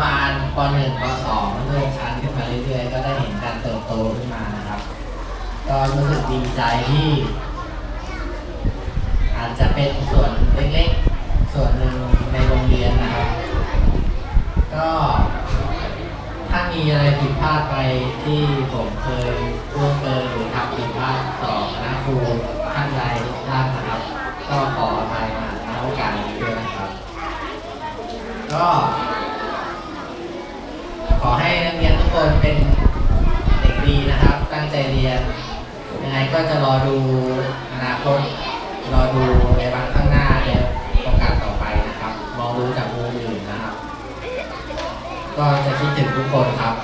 บาลป .1 ป .2 เลื่อนชั้นขึ้นมาเรื่อยๆ ก็ได้เห็นการเติบโตขึ้นมานะครับ ก็รู้สึกดีใจที่ อาจจะเป็นส่วนเล็กๆ ส่วนหนึ่งในโรงเรียนนะครับ ก็ถ้ามีอะไรผิดพลาดไปที่ผมเคยร่วงเกินหรือทำผิดพลาดต่อคณะครูท่านใดท่านนะครับ ก็ขออภัยมาณโอกาสนี้ด้วยนะครับ ก็ คนเป็นเด็กดีนะครับ ตั้งใจเรียน ยังไงก็จะรอดูอนาคต รอดูในวันข้างหน้าในโอกาสต่อไปนะครับ มองรู้จากมุมอื่นนะครับ ก็จะคิดถึงทุกคนครับ